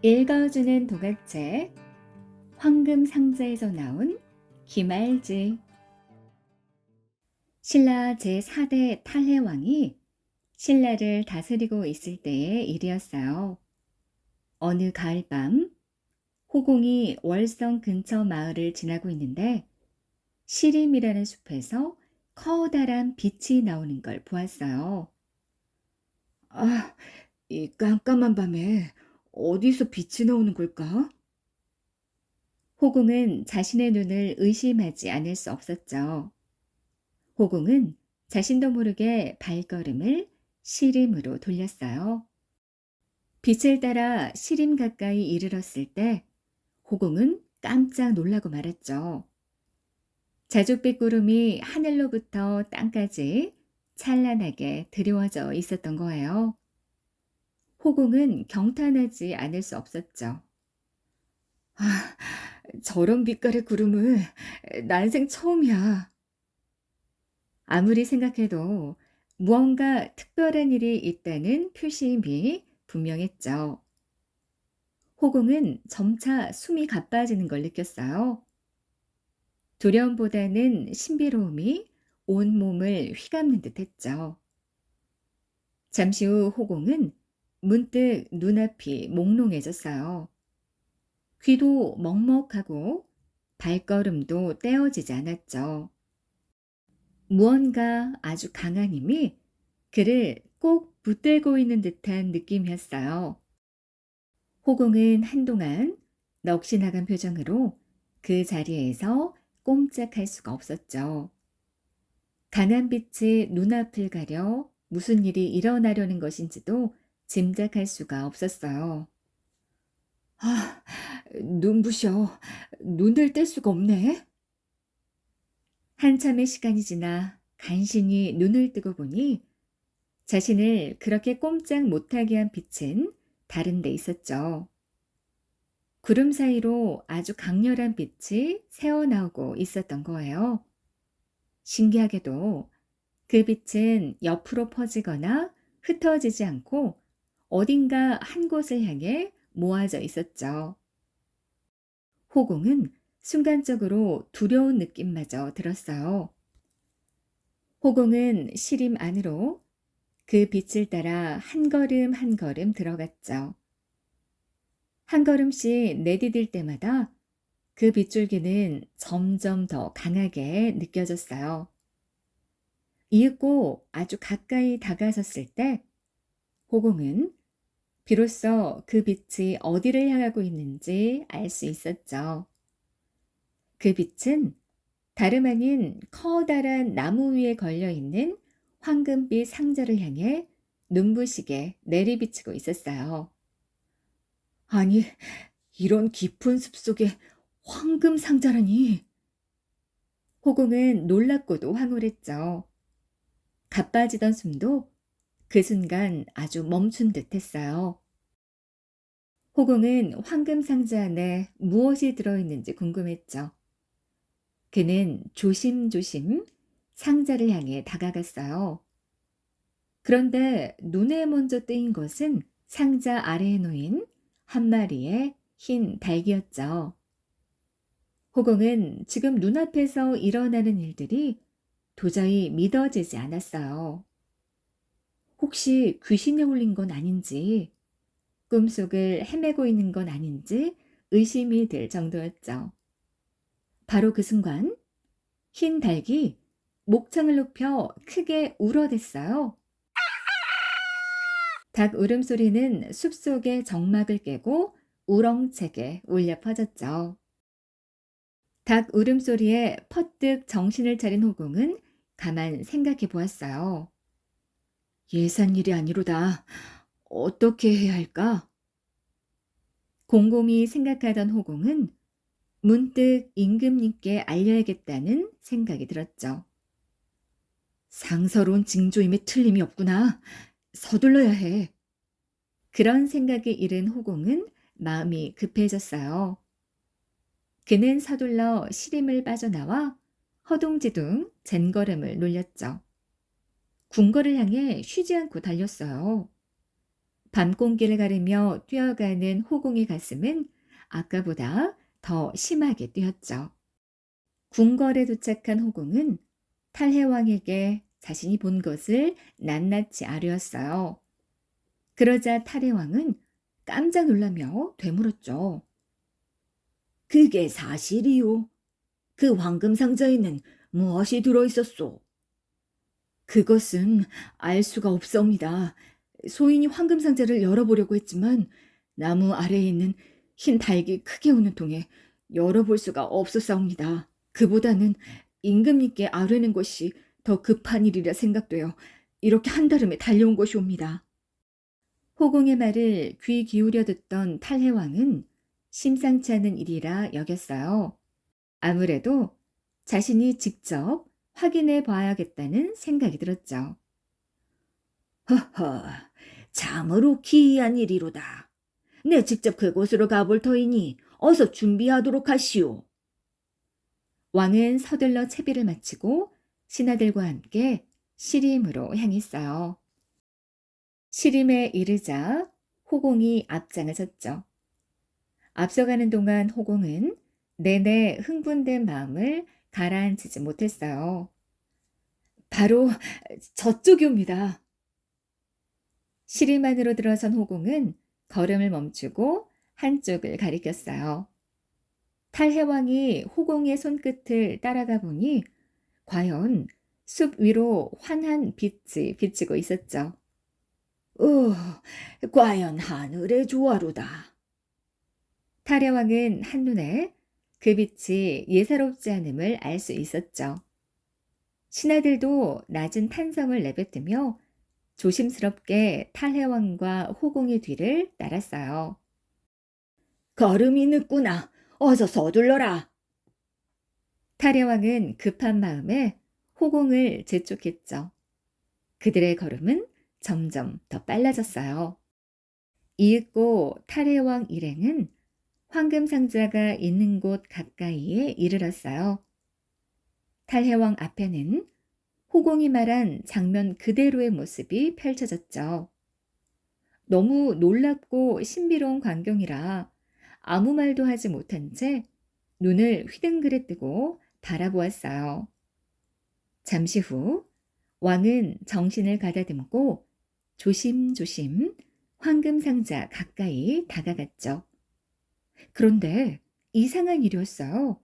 읽어주는 도각책 황금 상자에서 나온 김알지 신라 제4대 탈해왕이 신라를 다스리고 있을 때의 일이었어요. 어느 가을밤 호공이 월성 근처 마을을 지나고 있는데 시림이라는 숲에서 커다란 빛이 나오는 걸 보았어요. 아, 이 깜깜한 밤에 어디서 빛이 나오는 걸까? 호공은 자신의 눈을 의심하지 않을 수 없었죠. 호공은 자신도 모르게 발걸음을 시림으로 돌렸어요. 빛을 따라 시림 가까이 이르렀을 때 호공은 깜짝 놀라고 말았죠. 자줏빛 구름이 하늘로부터 땅까지 찬란하게 드리워져 있었던 거예요. 호공은 경탄하지 않을 수 없었죠. 아, 저런 빛깔의 구름을 난생 처음이야. 아무리 생각해도 무언가 특별한 일이 있다는 표시임이 분명했죠. 호공은 점차 숨이 가빠지는 걸 느꼈어요. 두려움보다는 신비로움이 온 몸을 휘감는 듯 했죠. 잠시 후 호공은 문득 눈앞이 몽롱해졌어요. 귀도 먹먹하고 발걸음도 떼어지지 않았죠. 무언가 아주 강한 힘이 그를 꼭 붙들고 있는 듯한 느낌이었어요. 호공은 한동안 넋이 나간 표정으로 그 자리에서 꼼짝할 수가 없었죠. 강한 빛이 눈앞을 가려 무슨 일이 일어나려는 것인지도 짐작할 수가 없었어요. 아, 눈부셔. 눈을 뗄 수가 없네. 한참의 시간이 지나 간신히 눈을 뜨고 보니 자신을 그렇게 꼼짝 못하게 한 빛은 다른 데 있었죠. 구름 사이로 아주 강렬한 빛이 새어나오고 있었던 거예요. 신기하게도 그 빛은 옆으로 퍼지거나 흩어지지 않고 어딘가 한 곳을 향해 모아져 있었죠. 호공은 순간적으로 두려운 느낌마저 들었어요. 호공은 시림 안으로 그 빛을 따라 한 걸음 한 걸음 들어갔죠. 한 걸음씩 내디딜 때마다 그 빗줄기는 점점 더 강하게 느껴졌어요. 이윽고 아주 가까이 다가섰을 때 호공은 비로소 그 빛이 어디를 향하고 있는지 알 수 있었죠. 그 빛은 다름 아닌 커다란 나무 위에 걸려 있는 황금빛 상자를 향해 눈부시게 내리비치고 있었어요. 아니, 이런 깊은 숲 속에 황금 상자라니. 호공은 놀랍고도 황홀했죠. 가빠지던 숨도 그 순간 아주 멈춘 듯 했어요. 호공은 황금 상자 안에 무엇이 들어있는지 궁금했죠. 그는 조심조심 상자를 향해 다가갔어요. 그런데 눈에 먼저 띄인 것은 상자 아래에 놓인 한 마리의 흰 닭이었죠. 호공은 지금 눈앞에서 일어나는 일들이 도저히 믿어지지 않았어요. 혹시 귀신에 홀린 건 아닌지, 꿈속을 헤매고 있는 건 아닌지 의심이 들 정도였죠. 바로 그 순간, 흰 닭이 목청을 높여 크게 울어댔어요. 닭 울음소리는 숲속의 정막을 깨고 우렁차게 울려 퍼졌죠. 닭 울음소리에 퍼뜩 정신을 차린 호공은 가만 생각해 보았어요. 예산 일이 아니로다. 어떻게 해야 할까? 곰곰이 생각하던 호공은 문득 임금님께 알려야겠다는 생각이 들었죠. 상서로운 징조임에 틀림이 없구나. 서둘러야 해. 그런 생각에 이른 호공은 마음이 급해졌어요. 그는 서둘러 시림을 빠져나와 허둥지둥 젠걸음을 놀렸죠. 궁궐을 향해 쉬지 않고 달렸어요. 밤 공기를 가르며 뛰어가는 호공의 가슴은 아까보다 더 심하게 뛰었죠. 궁궐에 도착한 호공은 탈해왕에게 자신이 본 것을 낱낱이 아뢰었어요. 그러자 탈해왕은 깜짝 놀라며 되물었죠. 그게 사실이요. 그 황금 상자에는 무엇이 들어 있었소? 그것은 알 수가 없사옵니다. 소인이 황금 상자를 열어보려고 했지만 나무 아래에 있는 흰 닭이 크게 우는 통에 열어볼 수가 없었사옵니다. 그보다는 임금님께 아뢰는 것이 더 급한 일이라 생각되어 이렇게 한달음에 달려온 것이옵니다. 호공의 말을 귀 기울여 듣던 탈해왕은 심상치 않은 일이라 여겼어요. 아무래도 자신이 직접 확인해 봐야겠다는 생각이 들었죠. 허허, 참으로 기이한 일이로다. 내 직접 그곳으로 가볼 터이니 어서 준비하도록 하시오. 왕은 서둘러 채비를 마치고 신하들과 함께 시림으로 향했어요. 시림에 이르자 호공이 앞장을 섰죠. 앞서가는 동안 호공은 내내 흥분된 마음을 가라앉히지 못했어요. 바로 저쪽이옵니다. 시림 안으로 들어선 호공은 걸음을 멈추고 한쪽을 가리켰어요. 탈해왕이 호공의 손끝을 따라가 보니 과연 숲 위로 환한 빛이 비치고 있었죠. 어, 과연 하늘의 조화로다. 탈해왕은 한눈에 그 빛이 예사롭지 않음을 알 수 있었죠. 신하들도 낮은 탄성을 내뱉으며 조심스럽게 탈해왕과 호공의 뒤를 따랐어요. 걸음이 늦구나. 어서 서둘러라. 탈해왕은 급한 마음에 호공을 재촉했죠. 그들의 걸음은 점점 더 빨라졌어요. 이윽고 탈해왕 일행은 황금 상자가 있는 곳 가까이에 이르렀어요. 탈해왕 앞에는 호공이 말한 장면 그대로의 모습이 펼쳐졌죠. 너무 놀랍고 신비로운 광경이라 아무 말도 하지 못한 채 눈을 휘둥그레 뜨고 바라보았어요. 잠시 후 왕은 정신을 가다듬고 조심조심 황금 상자 가까이 다가갔죠. 그런데 이상한 일이었어요.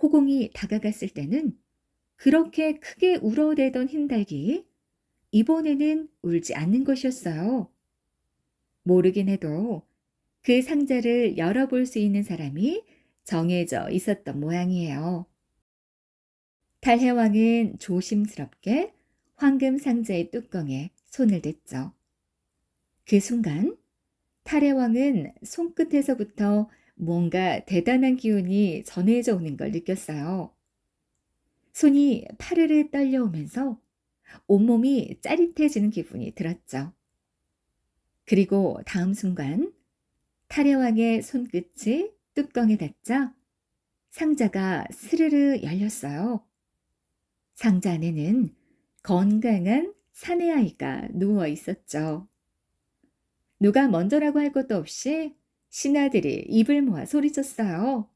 호공이 다가갔을 때는 그렇게 크게 울어대던 흰닭이 이번에는 울지 않는 것이었어요. 모르긴 해도 그 상자를 열어볼 수 있는 사람이 정해져 있었던 모양이에요. 달해왕은 조심스럽게 황금 상자의 뚜껑에 손을 댔죠. 그 순간 탈해왕은 손끝에서부터 뭔가 대단한 기운이 전해져 오는 걸 느꼈어요. 손이 파르르 떨려오면서 온몸이 짜릿해지는 기분이 들었죠. 그리고 다음 순간 탈해왕의 손끝이 뚜껑에 닿자 상자가 스르르 열렸어요. 상자 안에는 건강한 사내 아이가 누워 있었죠. 누가 먼저라고 할 것도 없이 신하들이 입을 모아 소리쳤어요.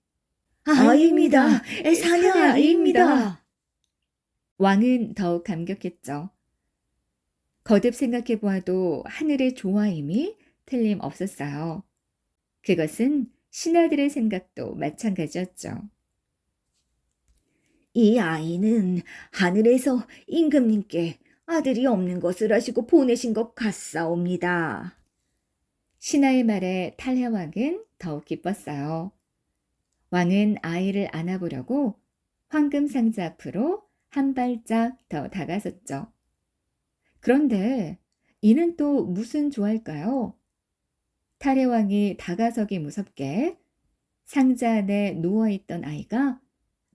아이입니다. 사내 아이입니다. 왕은 더욱 감격했죠. 거듭 생각해 보아도 하늘의 조화임이 틀림없었어요. 그것은 신하들의 생각도 마찬가지였죠. 이 아이는 하늘에서 임금님께 아들이 없는 것을 아시고 보내신 것 같사옵니다. 신하의 말에 탈해왕은 더욱 기뻤어요. 왕은 아이를 안아보려고 황금 상자 앞으로 한 발짝 더 다가섰죠. 그런데 이는 또 무슨 조할까요? 탈해왕이 다가서기 무섭게 상자 안에 누워있던 아이가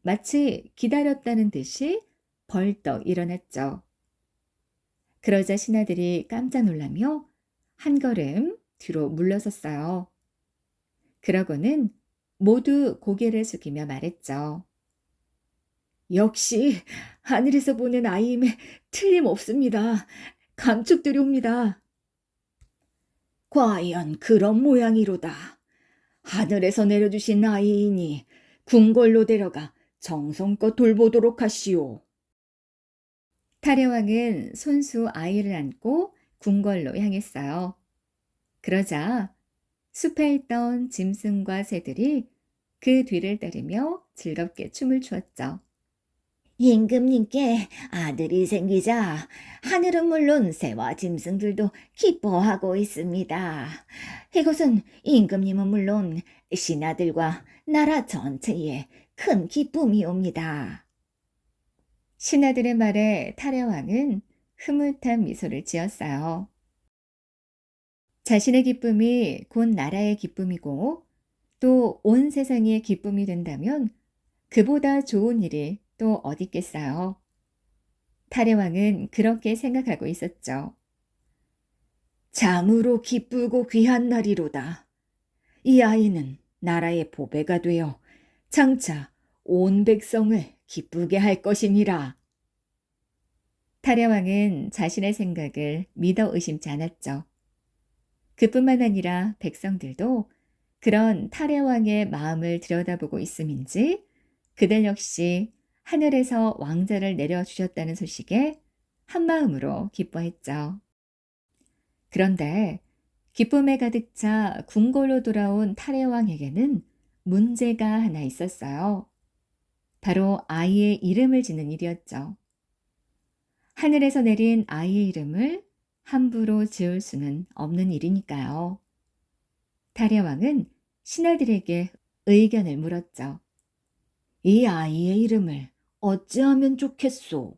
마치 기다렸다는 듯이 벌떡 일어났죠. 그러자 신하들이 깜짝 놀라며 한 걸음 뒤로 물러섰어요. 그러고는 모두 고개를 숙이며 말했죠. 역시 하늘에서 보낸 아이임에 틀림없습니다. 감축드리옵니다. 과연 그런 모양이로다. 하늘에서 내려주신 아이이니 궁궐로 데려가 정성껏 돌보도록 하시오. 타려왕은 손수 아이를 안고 궁궐로 향했어요. 그러자 숲에 있던 짐승과 새들이 그 뒤를 따르며 즐겁게 춤을 추었죠. 임금님께 아들이 생기자 하늘은 물론 새와 짐승들도 기뻐하고 있습니다. 이것은 임금님은 물론 신하들과 나라 전체에 큰 기쁨이 옵니다. 신하들의 말에 타려왕은 흐뭇한 미소를 지었어요. 자신의 기쁨이 곧 나라의 기쁨이고 또 온 세상의 기쁨이 된다면 그보다 좋은 일이 또 어디 있겠어요. 타려왕은 그렇게 생각하고 있었죠. 참으로 기쁘고 귀한 날이로다. 이 아이는 나라의 보배가 되어 장차 온 백성을 기쁘게 할 것이니라. 타려왕은 자신의 생각을 믿어 의심치 않았죠. 그뿐만 아니라 백성들도 그런 타려왕의 마음을 들여다보고 있음인지 그들 역시 하늘에서 왕자를 내려주셨다는 소식에 한마음으로 기뻐했죠. 그런데 기쁨에 가득 차 궁궐로 돌아온 타려왕에게는 문제가 하나 있었어요. 바로 아이의 이름을 짓는 일이었죠. 하늘에서 내린 아이의 이름을 함부로 지을 수는 없는 일이니까요. 타려왕은 신하들에게 의견을 물었죠. 이 아이의 이름을 어찌하면 좋겠소?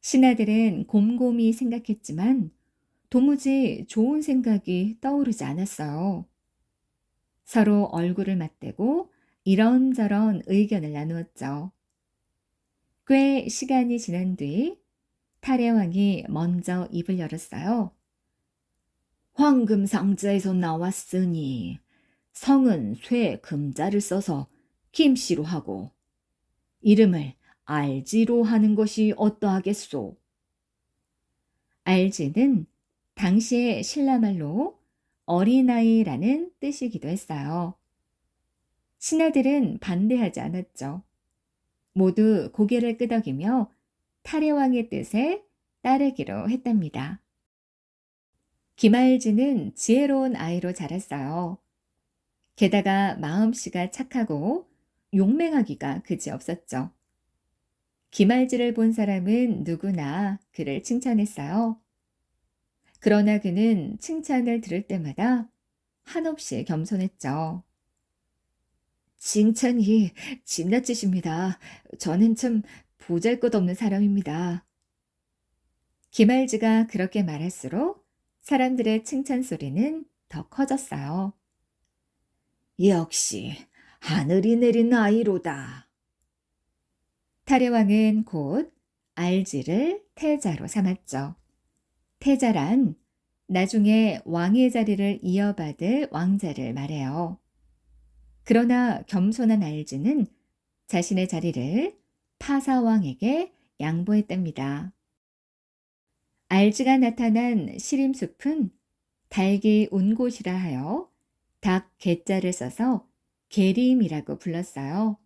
신하들은 곰곰이 생각했지만 도무지 좋은 생각이 떠오르지 않았어요. 서로 얼굴을 맞대고 이런저런 의견을 나누었죠. 꽤 시간이 지난 뒤 타려왕이 먼저 입을 열었어요. 황금 상자에서 나왔으니 성은 쇠 금자를 써서 김씨로 하고 이름을 알지로 하는 것이 어떠하겠소? 알지는 당시의 신라말로 어린아이라는 뜻이기도 했어요. 신하들은 반대하지 않았죠. 모두 고개를 끄덕이며 타려왕의 뜻에 따르기로 했답니다. 김알지는 지혜로운 아이로 자랐어요. 게다가 마음씨가 착하고 용맹하기가 그지없었죠. 김알지를 본 사람은 누구나 그를 칭찬했어요. 그러나 그는 칭찬을 들을 때마다 한없이 겸손했죠. 칭찬이 지나치십니다. 저는 참 보잘것없는 사람입니다. 김알지가 그렇게 말할수록 사람들의 칭찬 소리는 더 커졌어요. 역시 하늘이 내린 아이로다. 타려왕은 곧 알지를 태자로 삼았죠. 태자란 나중에 왕의 자리를 이어받을 왕자를 말해요. 그러나 겸손한 알지는 자신의 자리를 파사왕에게 양보했답니다. 알지가 나타난 시림숲은 닭이 운 곳이라 하여 닭 개자를 써서 계림이라고 불렀어요.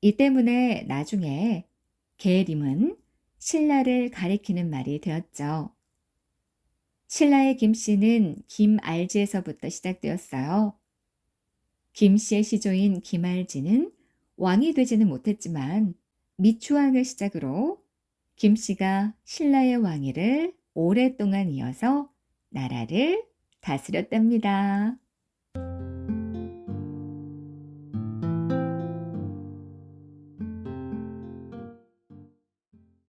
이 때문에 나중에 계림은 신라를 가리키는 말이 되었죠. 신라의 김씨는 김알지에서부터 시작되었어요. 김씨의 시조인 김알지는 왕이 되지는 못했지만 미추왕을 시작으로 김씨가 신라의 왕위를 오랫동안 이어서 나라를 다스렸답니다.